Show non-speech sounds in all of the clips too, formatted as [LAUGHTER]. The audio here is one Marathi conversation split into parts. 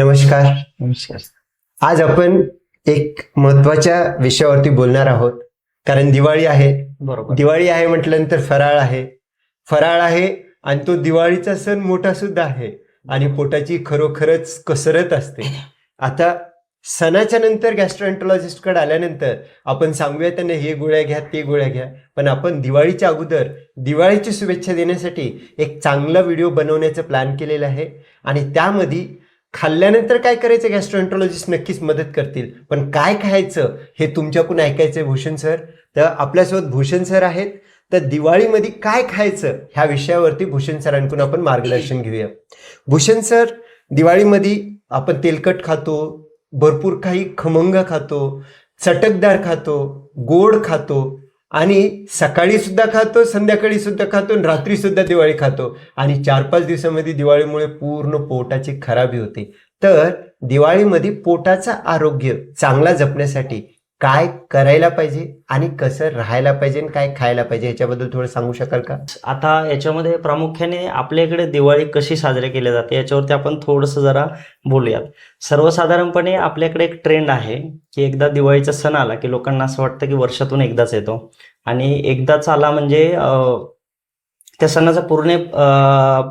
नमस्कार. नमस्कार. आज आपण एक महत्त्वाच्या विषयावरती बोलणार आहोत. कारण दिवाळी आहे. बरोबर. दिवाळी आहे म्हटल्यानंतर फराळ आहे. फराळ आहे आणि तो दिवाळीचा सण मोठा सुद्धा आहे. आणि पोटाची खरोखरच कसरत असते. आता सणाच्या नंतर गॅस्ट्रोएंटॉलॉजिस्टकडे आल्यानंतर आपण सांगूया त्यांना हे गोळ्या घ्या ते गोळ्या घ्या. पण आपण दिवाळीच्या अगोदर दिवाळीची शुभेच्छा देण्यासाठी एक चांगला व्हिडिओ बनवण्याचं प्लॅन केलेलं आहे. आणि त्यामध्ये खाल्ल्यानंतर काय करायचं? गॅस्ट्रोएंट्रोलॉजिस्ट नक्कीच मदत करतील. पण काय खायचं हे तुमच्याकडून ऐकायचं भूषण सर? तर आपल्यासोबत भूषण सर आहेत. तर दिवाळीमध्ये काय खायचं ह्या विषयावरती भूषण सरांकडून आपण मार्गदर्शन घेऊया. भूषण सर दिवाळीमध्ये आपण तेलकट खातो भरपूर काही खमंग खातो चटकदार खातो गोड खातो आणि सकाळी सुद्धा खातो संध्याकाळी सुद्धा खातो आणि रात्री सुद्धा दिवाळी खातो. आणि चार पाच दिवसामध्ये दिवाळीमुळे पूर्ण पोटाची खराबी होते. तर दिवाळीमध्ये पोटाचं आरोग्य चांगला जपण्यासाठी काय करायला पाहिजे आणि कसं राहायला पाहिजे आणि काय खायला पाहिजे याच्याबद्दल थोडं सांगू शकाल का? आता याच्यामध्ये प्रामुख्याने आपल्या इकडे दिवाळी कशी साजरी केली जाते याच्यावरती आपण थोडंसं जरा बोलूयात. सर्वसाधारणपणे आपल्याकडे एक ट्रेंड आहे की एकदा दिवाळीचा सण आला की लोकांना असं वाटतं की वर्षातून एकदाच येतो. आणि एकदाच आला म्हणजे त्या सणाचा पूर्ण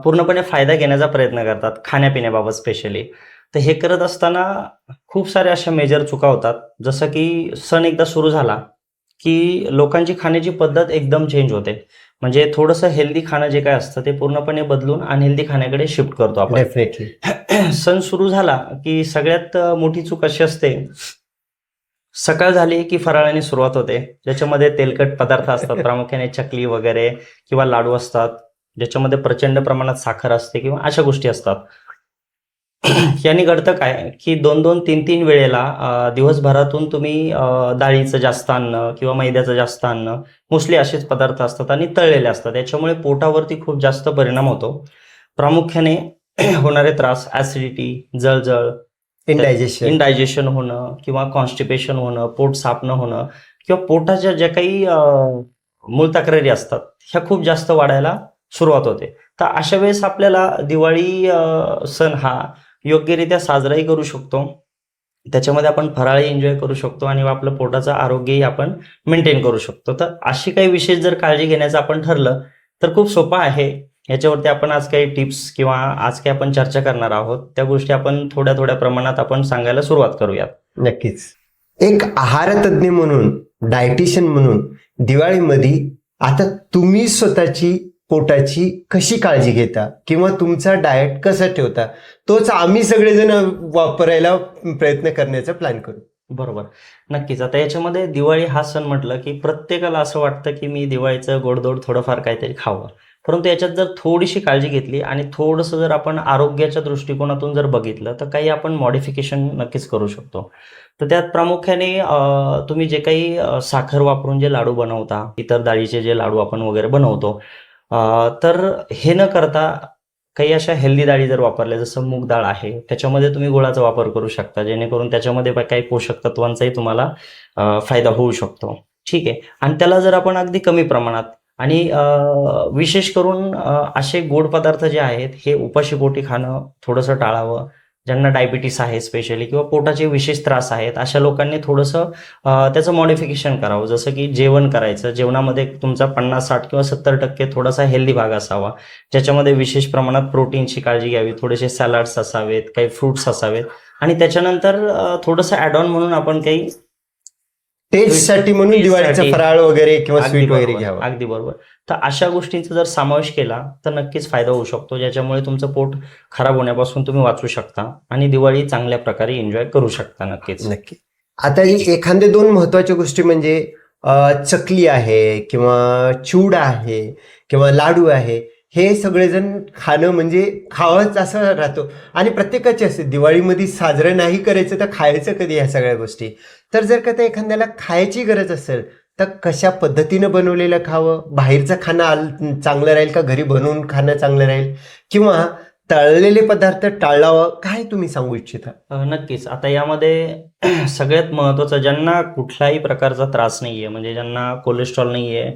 पूर्णपणे फायदा घेण्याचा प्रयत्न करतात खाण्यापिण्याबाबत स्पेशली तर हे करत असताना खूप साऱ्या अशा मेजर चुका होतात. जसं की सण एकदा सुरू झाला की लोकांची खाण्याची पद्धत एकदम चेंज होते. म्हणजे थोडंसं हेल्दी खाणं जे काय असतं ते पूर्णपणे बदलून अनहेल्दी खाण्याकडे शिफ्ट करतो आपण. डेफिनेटली [CLEARS THROAT] सण सुरू झाला की सगळ्यात मोठी चूक अशी असते सकाळ झाली की फराळाने सुरुवात होते. ज्याच्यामध्ये तेलकट पदार्थ असतात [LAUGHS] प्रामुख्याने चकली वगैरे किंवा लाडू असतात. ज्याच्यामध्ये प्रचंड प्रमाणात साखर असते किंवा अशा गोष्टी असतात. [COUGHS] यांनी घडतं काय? की दोन दोन तीन तीन वेळेला दिवसभरातून तुम्ही डाळीचं जास्त आणणं किंवा मैद्याचं जास्त आणणं मोस्टली असेच पदार्थ असतात आणि तळलेले असतात. याच्यामुळे पोटावरती खूप जास्त परिणाम होतो. प्रामुख्याने [COUGHS] होणारे त्रास ऍसिडिटी जळजळ इंडायजेशन इनडायजेशन होणं किंवा कॉन्स्टिपेशन होणं पोट न होणं किंवा पोटाच्या ज्या काही मूळ तक्रारी असतात ह्या खूप जास्त वाढायला सुरुवात होते. तर अशा वेळेस आपल्याला दिवाळी सण हा योग्यरित्या साजराही करू शकतो. त्याच्यामध्ये आपण फराळी एन्जॉय करू शकतो आणि आपलं पोटाचं आरोग्यही आपण मेंटेन करू शकतो. तर अशी काही विशेष जर काळजी घेण्याचं आपण ठरलं तर खूप सोपं आहे. याच्यावरती आपण आज काही टिप्स किंवा आज काही आपण चर्चा करणार आहोत. त्या गोष्टी आपण थोड्या थोड्या प्रमाणात आपण सांगायला सुरुवात करूयात. नक्कीच. एक आहारतज्ञ म्हणून डायटिशियन म्हणून दिवाळीमध्ये आता तुम्ही स्वतःची पोटाची कशी काळजी घेता किंवा तुमचा डाएट कसा ठेवता तोच आम्ही सगळेजण वापरायला प्रयत्न करण्याचा प्लॅन करू. बरोबर. नक्कीच. आता याच्यामध्ये दिवाळी हा सण म्हटलं की प्रत्येकाला असं वाटतं की मी दिवाळीचं गोडधोड थोडंफार काहीतरी खावं. परंतु याच्यात जर थोडीशी काळजी घेतली आणि थोडंसं जर आपण आरोग्याच्या दृष्टिकोनातून जर बघितलं तर काही आपण मॉडिफिकेशन नक्कीच करू शकतो. तर त्यात प्रामुख्याने तुम्ही जे काही साखर वापरून जे लाडू बनवता इतर डाळीचे जे लाडू आपण वगैरे बनवतो तर हे न करता काही अशा हेल्दी डाळी जर वापरल्या जसं मूग डाळ आहे त्याच्यामध्ये तुम्ही गुळाचा वापर करू शकता जेणेकरून त्याच्यामध्ये काही पोषक तत्वांचाही तुम्हाला फायदा होऊ शकतो. ठीक आहे? आणि त्याला जर आपण अगदी कमी प्रमाणात आणि विशेष करून असे गोड पदार्थ जे आहेत हे उपाशीपोटी खाणं थोडंसं टाळावं ज्यांना डायबिटीस आहे स्पेशली किंवा पोटाचे विशेष त्रास आहेत अशा लोकांनी थोडंसं त्याचं मॉडिफिकेशन करावं. जसं की जेवण करायचं. जेवणामध्ये तुमचा पन्नास साठ किंवा सत्तर टक्के थोडासा हेल्दी भाग असावा. ज्याच्यामध्ये विशेष प्रमाणात प्रोटीनची काळजी घ्यावी. थोडेसे सॅलड्स असावेत काही फ्रुट्स असावेत. आणि त्याच्यानंतर थोडंसं ॲड ऑन म्हणून आपण काही टेस्टसाठी म्हणून दिवाळीचं. फराळ वगैरे किंवा स्वीट वगैरे घ्यावं. अगदी बरोबर. तर अशा गोष्टींचा जर समावेश केला तर नक्कीच फायदा होऊ शकतो. ज्याच्यामुळे तुमचं पोट खराब होण्यापासून तुम्ही वाचू शकता आणि दिवाळी चांगल्या प्रकारे एन्जॉय करू शकता नक्कीच. नक्की. आता ही एखाद्या दोन महत्त्वाच्या गोष्टी म्हणजे चकली आहे किंवा चिवडा आहे किंवा लाडू आहे हे सगळेजण खाणं म्हणजे खावंच असं राहतो. आणि प्रत्येकाचे असते. दिवाळीमध्ये साजरं नाही करायचं तर खायचं कधी ह्या सगळ्या गोष्टी? तर जर का त्या एखाद्याला खायची गरज असेल तर कशा पद्धतीनं बनवलेलं खावं? बाहेरचं खाणं आल चांगलं राहील का? घरी बनवून खाणं चांगलं राहील? किंवा तळलेले पदार्थ टाळावं? काय तुम्ही सांगू इच्छिता? नक्कीच. आता यामध्ये [CLEARS THROAT] सगळ्यात महत्त्वाचं ज्यांना कुठलाही प्रकारचा त्रास नाहीये म्हणजे ज्यांना कोलेस्ट्रॉल नाहीये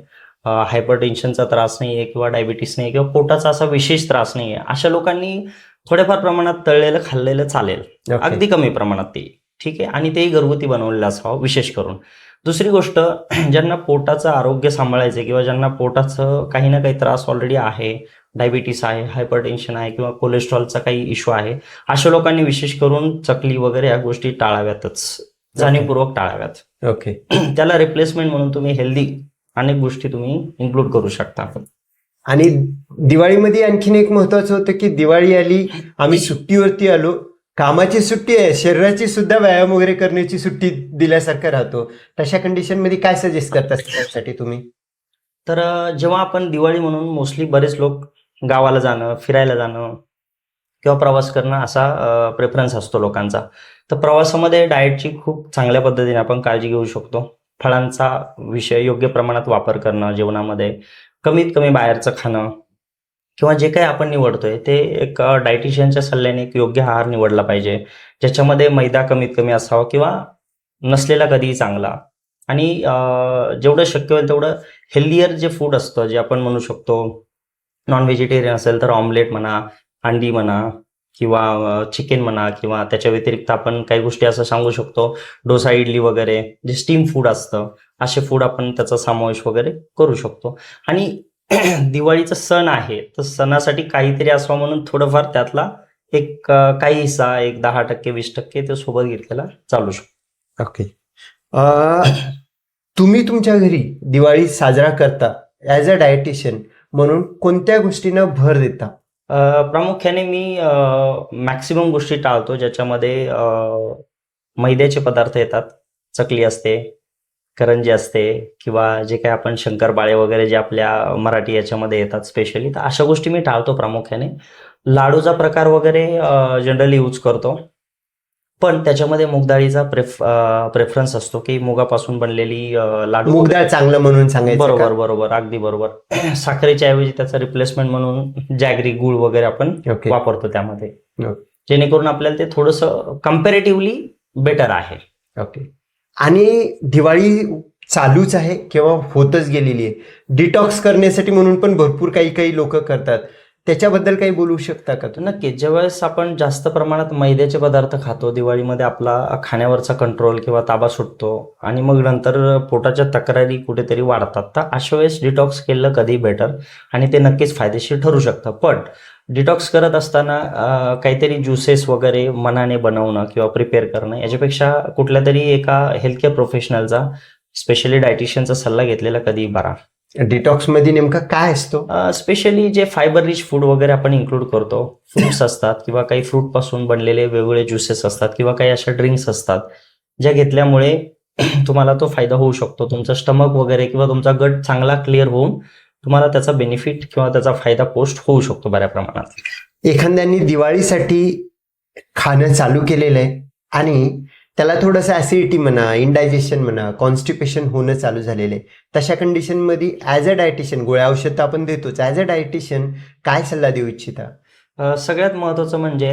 हायपर टेन्शनचा त्रास नाहीये किंवा डायबिटीस नाही किंवा पोटाचा असा विशेष त्रास नाहीये अशा लोकांनी थोड्याफार प्रमाणात तळलेलं खाल्लेलं चालेल. अगदी कमी प्रमाणात ते. ठीक आहे? आणि तेही घरगुती बनवलेलं असावं विशेष करून. दुसरी गोष्ट [CLEARS THROAT] ज्यांना पोटाचं आरोग्य सांभाळायचं आहे किंवा ज्यांना पोटाचं काही ना काही त्रास ऑलरेडी आहे डायबिटीस आहे हायपर टेन्शन आहे किंवा कोलेस्ट्रॉलचा काही इश्यू आहे अशा लोकांनी विशेष करून चकली वगैरे या गोष्टी टाळाव्यातच. जाणीवपूर्वक टाळाव्यात. ओके. [CLEARS THROAT] त्याला रिप्लेसमेंट म्हणून तुम्ही हेल्दी अनेक गोष्टी तुम्ही इन्क्लूड करू शकता आणि दिवाळीमध्ये आणखीन एक महत्वाचं होतं की दिवाळी आली आम्ही सुट्टीवरती आलो. कामाची सुट्टी आहे शरीराची सुद्धा व्यायाम वगैरे करण्याची सुट्टी दिल्यासारखं राहतो. तशा कंडिशनमध्ये काय सजेस्ट करता त्यासाठी तुम्ही? तर जेव्हा आपण दिवाळी म्हणून मोस्टली बरेच लोक गावाला जाणं फिरायला जाणं किंवा प्रवास करणं असा प्रेफरन्स असतो लोकांचा. तर प्रवासामध्ये डाएटची खूप चांगल्या पद्धतीने आपण काळजी घेऊ शकतो. फळांचा विषय योग्य प्रमाणात वापर करणं जेवणामध्ये कमीत कमी बाहेरचं खाणं किंवा जे काही आपण निवडतोय ते एक डायटिशियनच्या सल्ल्याने एक योग्य आहार निवडला पाहिजे. ज्याच्यामध्ये मैदा कमीत कमी असावा किंवा नसलेला कधीही चांगला. आणि जेवढं शक्य होईल तेवढं हेल्दियर जे फूड असतं जे आपण म्हणू शकतो नॉन व्हेजिटेरियन असेल तर ऑमलेट म्हणा अंडी म्हणा किंवा चिकन म्हणा किंवा त्याच्या व्यतिरिक्त आपण काही गोष्टी असं सांगू शकतो. डोसा इडली वगैरे जे स्टीम फूड असतं असे फूड आपण त्याचा समावेश वगैरे करू शकतो. आणि [CLEARS THROAT] दिवाळीचा सण आहे तर सणासाठी काहीतरी असावं म्हणून थोडंफार त्यातला एक काही हिस्सा एक दहा टक्के वीस टक्के ते सोबत घेतलेला चालू शकतो. ओके तुम्ही तुमच्या घरी दिवाळी साजरा करता ॲज अ डायटिशियन म्हणून कोणत्या गोष्टींना भर देता? प्रामुख्याने मी मॅक्सिमम गोष्टी टाळतो ज्याच्यामध्ये मैद्याचे पदार्थ येतात. चकली असते करंजी असते किंवा जे काही आपण शंकरपाळे वगैरे जे आपल्या मराठी याच्यामध्ये येतात स्पेशली तर अशा गोष्टी मी टाळतो प्रामुख्याने. लाडूचा प्रकार वगैरे जनरली यूज करतो. पण त्याच्यामध्ये मुगडाळीचा प्रेफ प्रेफरन्स असतो की मुगापासून बनलेली लाडू. मुगदाळ चांगलं म्हणून सांगायचं बरोबर? बरोबर. अगदी बरोबर. [CLEARS THROAT] साखरेच्या ऐवजी त्याचा रिप्लेसमेंट म्हणून जॅगरी गुळ वगैरे आपण वापरतो त्यामध्ये. जेणेकरून आपल्याला ते थोडस कम्पॅरेटिव्हली बेटर आहे. ओके आणि दिवाळी चालूच आहे किंवा होतच गेलेली आहे. डिटॉक्स करण्यासाठी म्हणून पण भरपूर काही काही लोक करतात. त्याच्याबद्दल काही बोलू शकता का तुम्ही? नक्कीच. ज्यावेळेस आपण जास्त प्रमाणात मैद्याचे पदार्थ खातो दिवाळीमध्ये आपला खाण्यावरचा कंट्रोल किंवा ताबा सुटतो आणि मग नंतर पोटाच्या तक्रारी कुठेतरी वाढतात तर अशा वेळेस डिटॉक्स केलं कधी बेटर आणि ते नक्कीच फायदेशीर ठरू शकतं. पण डिटॉक्स करत असताना काहीतरी ज्युसेस वगैरे मनाने बनवणं किंवा प्रिपेअर करणं याच्यापेक्षा कुठल्या तरी एका हेल्थकेअर प्रोफेशनलचा स्पेशली डायटिशियनचा सल्ला घेतलेला कधी बरा. डिटॉक्समध्ये नेमका काय असतो? स्पेशली जे फायबर रिच फूड वगैरे आपण इन्क्लूड करतो फ्रुट्स असतात किंवा काही फ्रूटपासून बनलेले वेगवेगळे ज्युसेस असतात किंवा काही अशा ड्रिंक्स असतात ज्या घेतल्यामुळे [CLEARS THROAT] तुम्हाला तो फायदा होऊ शकतो. तुमचा स्टमक वगैरे किंवा तुमचा गट चांगला क्लिअर होऊन तुम्हाला त्याचा बेनिफिट किंवा त्याचा फायदा पोस्ट होऊ शकतो बऱ्या प्रमाणात. एखाद्याने दिवाळीसाठी खाणं चालू केलेलं आहे आणि त्याला थोडंसं ऍसिडिटी म्हणा इंडायजेशन म्हणा कॉन्स्टिपेशन होणं चालू झालेलं आहे. तशा कंडिशनमध्ये ॲज अ डायटिशियन गोळ्या औषध तर आपण देतोच. ॲज अ डायटिशियन काय सल्ला देऊ इच्छिता? सगळ्यात महत्त्वाचं म्हणजे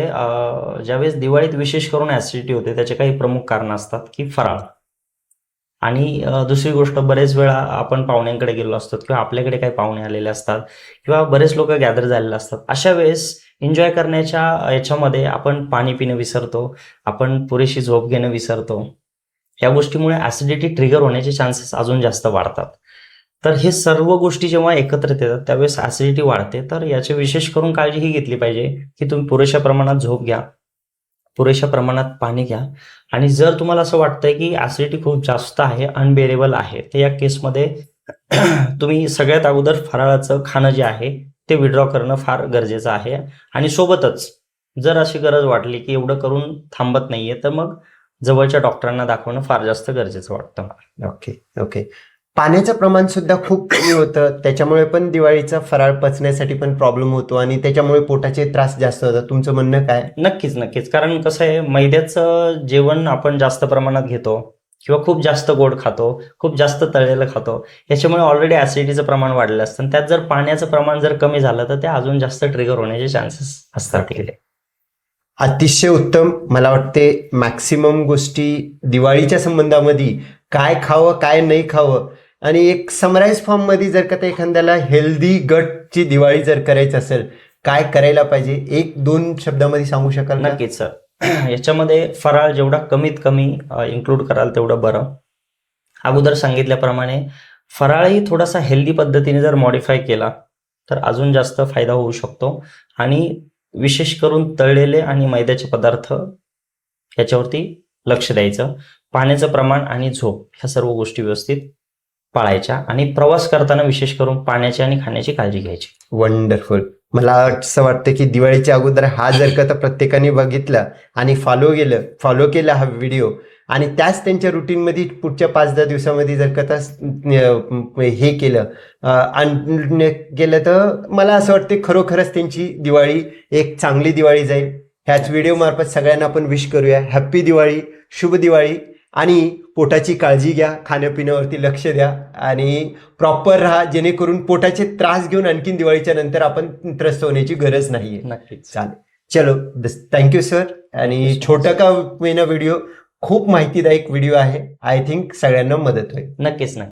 ज्यावेळेस दिवाळीत विशेष करून ऍसिडिटी होते त्याचे काही प्रमुख कारणं असतात की फराळ. आणि दुसरी गोष्ट बरेच वेळा आपण पाहुण्यांकडे गेलो असतो किंवा आपल्याकडे काही पाहुणे आलेले असतात किंवा बरेच लोक गॅदर झालेले असतात. अशा वेळेस एन्जॉय करण्याच्या याच्यामध्ये आपण पाणी पिणं विसरतो आपण पुरेशी झोप घेणं विसरतो. या गोष्टीमुळे ऍसिडिटी ट्रिगर होण्याचे चान्सेस अजून जास्त वाढतात. तर हे सर्व गोष्टी जेव्हा एकत्रित येतात त्यावेळेस ॲसिडिटी वाढते. तर याची विशेष करून काळजी ही घेतली पाहिजे की तुम्ही पुरेशा प्रमाणात झोप घ्या पुरेशा प्रमाणात पाणी घ्या. आणि जर तुम्हाला असं वाटतंय की ॲसिडिटी खूप जास्त आहे अनबेरेबल आहे तर या केसमध्ये तुम्ही सगळ्यात अगोदर फराळाचं खाणं जे आहे ते विड्रॉ करणं फार गरजेचं आहे. आणि सोबतच जर अशी गरज वाटली की एवढं करून थांबत नाहीये तर मग जवळच्या डॉक्टरांना दाखवणं फार जास्त गरजेचं वाटतं मला. ओके ओके पाण्याचं प्रमाण सुद्धा खूप कमी होतं. त्याच्यामुळे पण दिवाळीचा फराळ पचण्यासाठी पण प्रॉब्लेम होतो आणि त्याच्यामुळे पोटाचे त्रास जास्त होतात. तुमचं म्हणणं काय? नक्कीच नक्कीच. कारण कसं आहे मैद्याचं जेवण आपण जास्त प्रमाणात घेतो. किंवा खूप जास्त गोड खातो खूप जास्त तळलेलं खातो याच्यामुळे ऑलरेडी ऍसिडिटीचं प्रमाण वाढलं असतं. आणि त्यात जर पाण्याचं प्रमाण जर कमी झालं तर ते अजून जास्त ट्रिगर होण्याचे चान्सेस असतात तिकडे. अतिशय उत्तम. मला वाटते मॅक्सिमम गोष्टी दिवाळीच्या संबंधामध्ये काय खावं काय नाही खावं. आणि एक समराईज फॉर्ममध्ये जर का त्या एखाद्याला हेल्दी गटची दिवाळी जर करायची असेल काय करायला पाहिजे? एक दोन शब्दामध्ये सांगू शकाल? नक्कीच सर [CLEARS THROAT] याच्यामध्ये फराळ जेवढा कमीत कमी इन्क्लूड कराल तेवढं बरं. अगोदर सांगितल्याप्रमाणे फराळही थोडासा हेल्दी पद्धतीने जर मॉडीफाय केला तर अजून जास्त फायदा होऊ शकतो. आणि विशेष करून तळलेले आणि मैद्याचे पदार्थ याच्यावरती लक्ष द्यायचं. पाण्याचं प्रमाण आणि झोप ह्या सर्व गोष्टी व्यवस्थित पाळायच्या आणि प्रवास करताना विशेष करून पाण्याची आणि खाण्याची काळजी घ्यायची. वंडरफुल मला असं वाटतं की दिवाळीच्या अगोदर हा जर का तर प्रत्येकाने बघितला आणि फॉलो केलं फॉलो केला हा व्हिडिओ आणि त्याच त्यांच्या रुटीनमध्ये पुढच्या पाच दहा दिवसामध्ये जर का हे केलं आण- केलं तर मला असं वाटतं खरोखरच त्यांची दिवाळी एक चांगली दिवाळी जाईल. ह्याच व्हिडिओ मार्फत सगळ्यांना आपण विश करूया. हॅप्पी दिवाळी शुभ दिवाळी. आणि पोटाची काळजी घ्या खाण्यापिण्यावरती लक्ष द्या आणि प्रॉपर राहा जेणेकरून पोटाचे त्रास घेऊन आणखीन दिवाळीच्या नंतर आपण त्रस्त होण्याची गरज नाहीये. नक्कीच. चालेल. चलो थँक्यू सर आणि छोटा का महिना व्हिडिओ खूप माहितीदायक व्हिडिओ आहे. आय थिंक सगळ्यांना मदत होईल. नक्कीच नाही